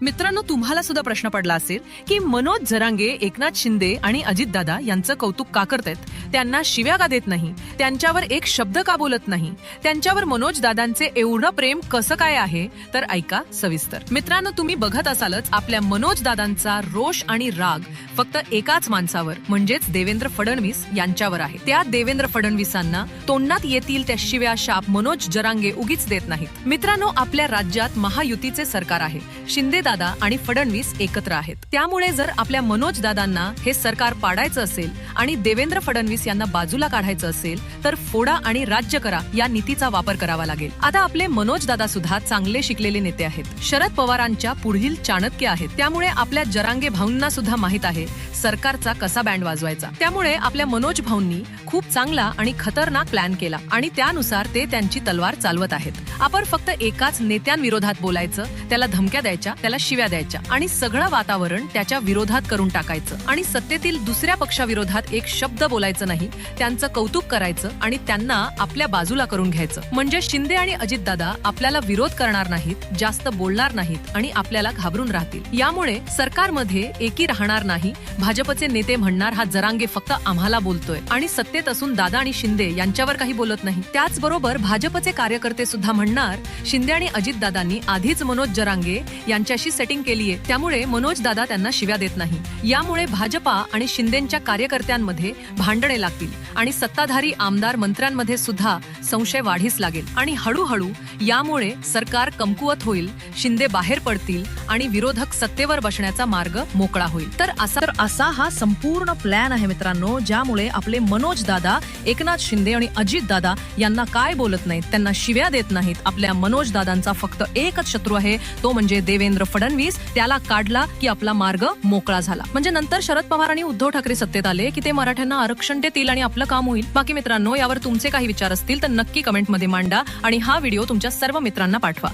मित्रांनो तुम्हाला सुद्धा प्रश्न पडला असेल की मनोज जरांगे एकनाथ शिंदे आणि अजितदादा यांचं कौतुक का करतायत? त्यांना शिव्या का देत नाही? त्यांच्यावर एक शब्द का बोलत नाही? त्यांच्यावर मनोज दादांचे एवढं प्रेम कसं काय आहे? तर ऐका सविस्तर. मित्रांनो तुम्ही बघत असालच आपल्या मनोज दादांचा रोष आणि राग फक्त एकाच माणसावर म्हणजेच देवेंद्र फडणवीस यांच्यावर आहे. त्या देवेंद्र फडणवीसांना तोंडात येतील त्या शिव्या शाप मनोज जरांगे उगीच देत नाहीत. मित्रांनो आपल्या राज्यात महायुतीचे सरकार आहे. शिंदे दादा आणि फडणवीस एकत्र आहेत. त्यामुळे जर आपल्या मनोज दादांना हे सरकार पाडायचं असेल आणि देवेंद्र फडणवीस यांना बाजूला काढायचं असेल तर फोडा आणि राज्य करा या नीतीचा वापर करावा लागेल. आता आपले मनोज दादा सुद्धा चांगले शिकलेले नेते आहेत. शरद पवारांच्या पुढील चाणक्य आहेत. त्यामुळे आपल्या जरांगे भाऊंना सुद्धा माहीत आहे सरकारचा कसा बँड वाजवायचा? त्यामुळे आपल्या मनोज भाऊंनी खूप चांगला आणि खतरनाक प्लॅन केला आणि त्यानुसार ते त्यांची तलवार चालवत आहेत. आपण फक्त एकाच नेत्यांविरोधात बोलायचं त्याला धमक्या द्यायच्या त्याला शिव्या द्यायच्या आणि सगळं वातावरण त्याच्या विरोधात करून टाकायचं आणि सत्तेतील दुसऱ्या पक्षाविरोधात एक शब्द बोलायचं नाही त्यांचं कौतुक करायचं आणि त्यांना आपल्या बाजूला करून घ्यायचं. म्हणजे शिंदे आणि अजितदादा आपल्याला विरोध करणार नाहीत जास्त बोलणार नाहीत आणि आपल्याला घाबरून राहतील. यामुळे सरकारमध्ये एकी राहणार नाही भाजपचे नेते म्हणणार हा जरांगे फक्त आम्हाला बोलतोय. आणि सत्तेत असून दादा आणि शिंदे यांच्यावर काही बोलत नाही. त्याचबरोबर भाजपचे कार्यकर्ते सुद्धा म्हणणार शिंदे आणि अजितदादांनी आधीच मनोज जरांगे यांच्याशी सेटिंग केलीये. त्यामुळे मनोज दादा त्यांना शिव्या देत नाही. यामुळे भाजपा आणि शिंदेच्या कार्यकर्त्यांमध्ये भांडणे लागतील आणि सत्ताधारी आमदार मंत्र्यांमध्ये सुद्धा संशय वाढीस लागेल. आणि हळूहळू यामुळे सरकार कमकुवत होईल शिंदे बाहेर पडतील आणि विरोधक सत्तेवर बसण्याचा मार्ग मोकळा होईल. तर असा तर असा हा संपूर्ण प्लॅन आहे मित्रांनो ज्यामुळे आपले मनोज दादा एकनाथ शिंदे आणि अजित दादा यांना काय बोलत नाहीत त्यांना शिव्या देत नाहीत. आपल्या मनोज दादांचा फक्त एकच शत्रू आहे तो म्हणजे देवेंद्र फडणवीस. त्याला काढला की आपला मार्ग मोकळा झाला. म्हणजे नंतर शरद पवार आणि उद्धव ठाकरे सत्तेत आले की ते मराठ्यांना आरक्षण देतील आणि आपलं काम होईल. बाकी मित्रांनो यावर तुमचे काही विचार असतील तर नक्की कमेंटमध्ये मांडा आणि हा व्हिडिओ तुमच्या सर्व मित्रांना पाठवा.